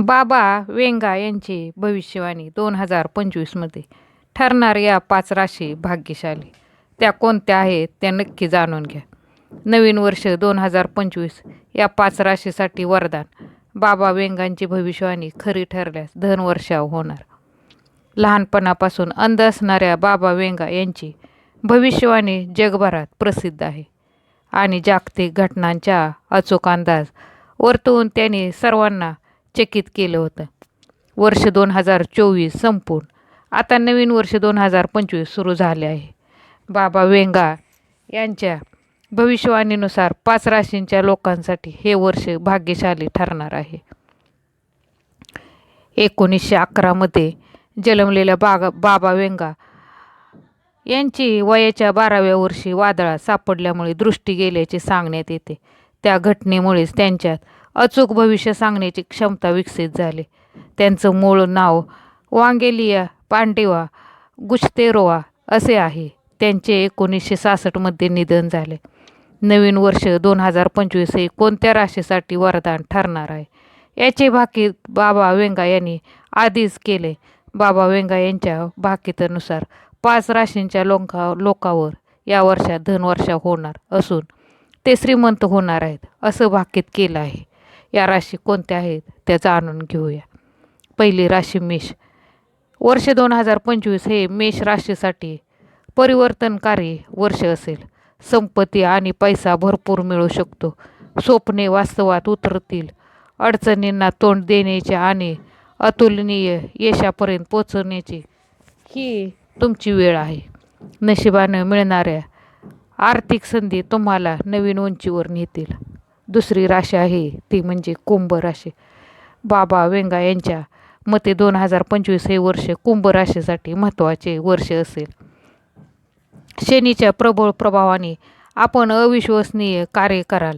बाबा वेंगा यांची भविष्यवाणी दोन हजार पंचवीसमध्ये ठरणार या पाच राशी भाग्यशाली. त्या कोणत्या आहेत त्या नक्की जाणून घ्या. नवीन वर्ष दोन हजार पंचवीस या पाच राशीसाठी वरदान. बाबा वेंगांची भविष्यवाणी खरी ठरल्यास धनवर्षाव होणार. लहानपणापासून अंध असणाऱ्या बाबा वेंगा यांची भविष्यवाणी जगभरात प्रसिद्ध आहे. आणि जागतिक घटनांच्या अचूक अंदाज वर्तवून त्यांनी सर्वांना चकित केलं होतं. वर्ष दोन हजार चोवीस संपून. आता नवीन वर्ष दोन हजार पंचवीस सुरू झाले आहे. बाबा वेंगा यांच्या भविष्यवाणीनुसार पाच राशींच्या लोकांसाठी हे वर्ष भाग्यशाली ठरणार आहे. एकोणीसशे अकरामध्ये जन्मलेल्या बागा बाबा वेंगा यांची वयाच्या बाराव्या वर्षी वादळात सापडल्यामुळे दृष्टी गेल्याचे सांगण्यात येते. त्या घटनेमुळेच त्यांच्यात अचूक भविष्य सांगण्याची क्षमता विकसित झाली. त्यांचं मूळ नाव वांगेलिया पांडेवा गुश्तेरोवा असे आहे. त्यांचे एकोणीसशे सहासष्टमध्ये निधन झाले. नवीन वर्ष दोन हजार पंचवीस हे कोणत्या राशीसाठी वरदान ठरणार आहे? याचे भाकीत बाबा वेंगा यांनी आधीच केले. बाबा वेंगा यांच्या भाकितानुसार पाच राशींच्या लोका लोकावर या वर्षात धनवर्षा होणार असून ते श्रीमंत होणार आहेत असं भाकीत केलं आहे. या राशी कोणत्या आहेत त्या जाणून घेऊया. पहिली राशी मेष. वर्ष दोन हजार पंचवीस हे मेष राशीसाठी परिवर्तनकारी वर्ष असेल. संपत्ती आणि पैसा भरपूर मिळू शकतो. स्वप्ने वास्तवात उतरतील. अडचणींना तोंड देण्याचे आणि अतुलनीय यशापर्यंत पोचवण्याची ही तुमची वेळ आहे. नशिबानं मिळणाऱ्या आर्थिक संधी तुम्हाला नवीन उंचीवर नेतील. दुसरी राशी आहे. ती म्हणजे कुंभ राशी. बाबा वेंगा यांच्या मते दोन हजार पंचवीस हे वर्ष कुंभ राशीसाठी महत्त्वाचे वर्ष असेल. शनीच्या प्रबळ प्रभावाने आपण अविश्वसनीय कार्य कराल.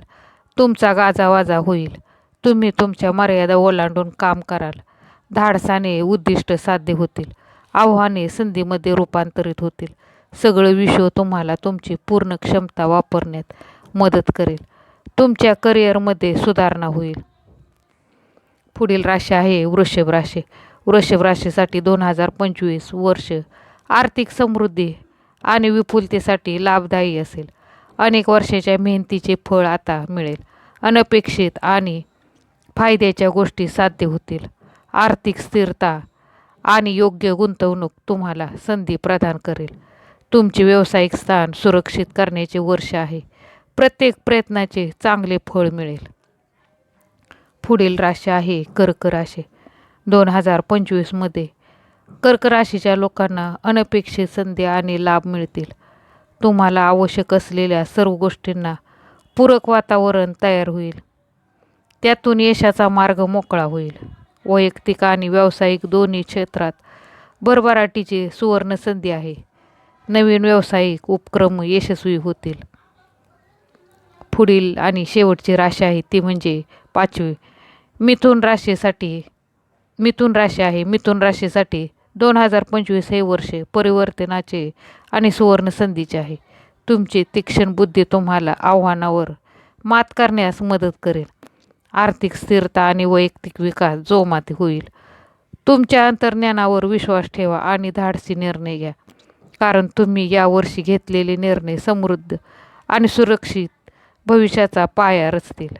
तुमचा गाजावाजा होईल. तुम्ही तुमच्या मर्यादा ओलांडून काम कराल. धाडसाने उद्दिष्ट साध्य होतील. आव्हाने संधीमध्ये रूपांतरित होतील. सगळं विश्व तुम्हाला तुमची पूर्ण क्षमता वापरण्यात मदत करेल. तुमच्या करिअरमध्ये सुधारणा होईल. पुढील राशी आहे वृषभ राशी. वृषभ राशीसाठी दोन हजार पंचवीस वर्ष आर्थिक समृद्धी आणि विपुलतेसाठी लाभदायी असेल. अनेक वर्षाच्या मेहनतीचे फळ आता मिळेल. अनपेक्षित आणि फायद्याच्या गोष्टी साध्य होतील. आर्थिक स्थिरता आणि योग्य गुंतवणूक तुम्हाला संधी प्रदान करेल. तुमचे व्यावसायिक स्थान सुरक्षित करण्याचे वर्ष आहे. प्रत्येक प्रयत्नाचे चांगले फळ मिळेल. पुढील राशी आहे कर्क राशी. दोन हजार पंचवीसमध्ये कर्क राशीच्या लोकांना अनपेक्षित संधी आणि लाभ मिळतील. तुम्हाला आवश्यक असलेल्या सर्व गोष्टींना पूरक वातावरण तयार होईल. त्यातून यशाचा मार्ग मोकळा होईल. वैयक्तिक आणि व्यावसायिक दोन्ही क्षेत्रात भरभराटीची सुवर्ण संधी आहे. नवीन व्यावसायिक उपक्रम यशस्वी होतील. पुढील आणि शेवटची राशी आहे ती म्हणजे पाचवी. मिथुन राशीसाठी मिथुन राशी आहे. मिथुन राशीसाठी दोन हजार पंचवीस हे वर्ष परिवर्तनाचे आणि सुवर्ण संधीचे आहे. तुमची तीक्ष्ण बुद्धी तुम्हाला आव्हानावर मात करण्यास मदत करेल. आर्थिक स्थिरता आणि वैयक्तिक विकास जोमात होईल. तुमच्या अंतर्ज्ञानावर विश्वास ठेवा आणि धाडसी निर्णय घ्या. कारण तुम्ही यावर्षी घेतलेले निर्णय समृद्ध आणि सुरक्षित भविष्याचा पाया रचतील.